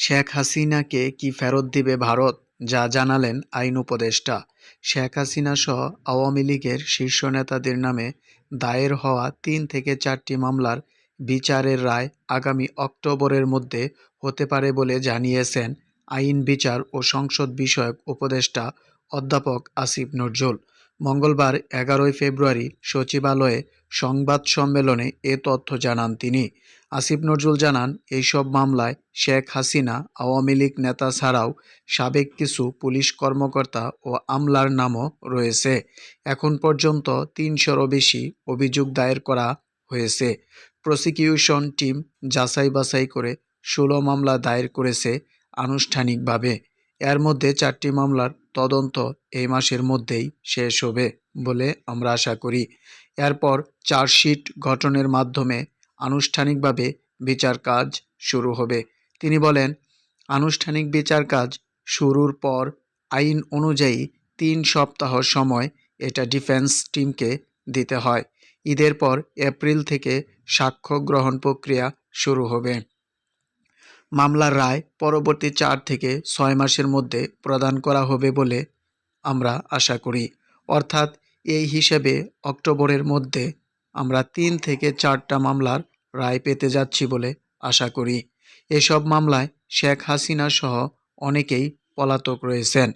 শেখ হাসিনাকে কি ফেরত দিবে ভারত, যা জানালেন আইন উপদেষ্টা। শেখ হাসিনা সহ আওয়ামী লীগের শীর্ষ নেতাদের নামে দায়ের হওয়া তিন থেকে চারটি মামলার বিচারের রায় আগামী অক্টোবরের মধ্যে হতে পারে বলে জানিয়েছেন আইন বিচার ও সংসদ বিষয়ক উপদেষ্টা অধ্যাপক আসিফ নজরুল। মঙ্গলবার এগারোই ফেব্রুয়ারি সচিবালয়ে সংবাদ সম্মেলনে এ তথ্য জানান তিনি। আসিফ নজরুল জানান, এইসব মামলায় শেখ হাসিনা, আওয়ামী লীগ নেতা ছাড়াও সাবেক কিছু পুলিশ কর্মকর্তা ও আমলার নামও রয়েছে। এখন পর্যন্ত তিনশোরও বেশি অভিযোগ দায়ের করা হয়েছে। প্রসিকিউশন টিম যাচাই বাছাই করে ষোলো মামলা দায়ের করেছে আনুষ্ঠানিকভাবে। এর মধ্যে চারটি মামলার তদন্ত এই মাসের মধ্যেই শেষ হবে বলে আমরা আশা করি। এরপর চার্জশিট গঠনের মাধ্যমে আনুষ্ঠানিকভাবে বিচার কাজ শুরু হবে। তিনি বলেন, আনুষ্ঠানিক বিচার কাজ শুরুর পর আইন অনুযায়ী তিন সপ্তাহ সময় এটা ডিফেন্স টিমকে দিতে হয়। ঈদের পর এপ্রিল থেকে সাক্ষ্য গ্রহণ প্রক্রিয়া শুরু হবে। মামলার রায় পরবর্তী চার থেকে ছয় মাসের মধ্যে প্রদান করা হবে বলে আমরা আশা করি। অর্থাৎ এই হিসেবে অক্টোবরের মধ্যে আমরা তিন থেকে চারটা মামলার রায় পেতে যাচ্ছি বলে আশা করি। এসব মামলায় শেখ হাসিনা সহ অনেকেই পলাতক রয়েছেন।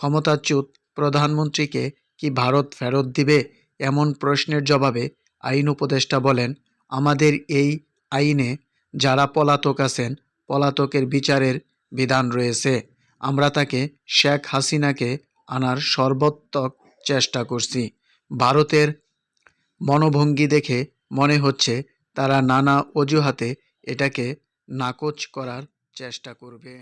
ক্ষমতাচ্যুত প্রধানমন্ত্রীকে কি ভারত ফেরত দিবে এমন প্রশ্নের জবাবে আইন উপদেষ্টা বলেন, আমাদের এই আইনে যারা পলাতক আছেন পলাতকের বিচারের বিধান রয়েছে। আমরা তাকে শেখ হাসিনাকে আনার সর্বোত্তক চেষ্টা করছি। ভারতের মনোভঙ্গি দেখে মনে হচ্ছে তারা নানা অজুহাতে এটাকে নাকচ করার চেষ্টা করবে।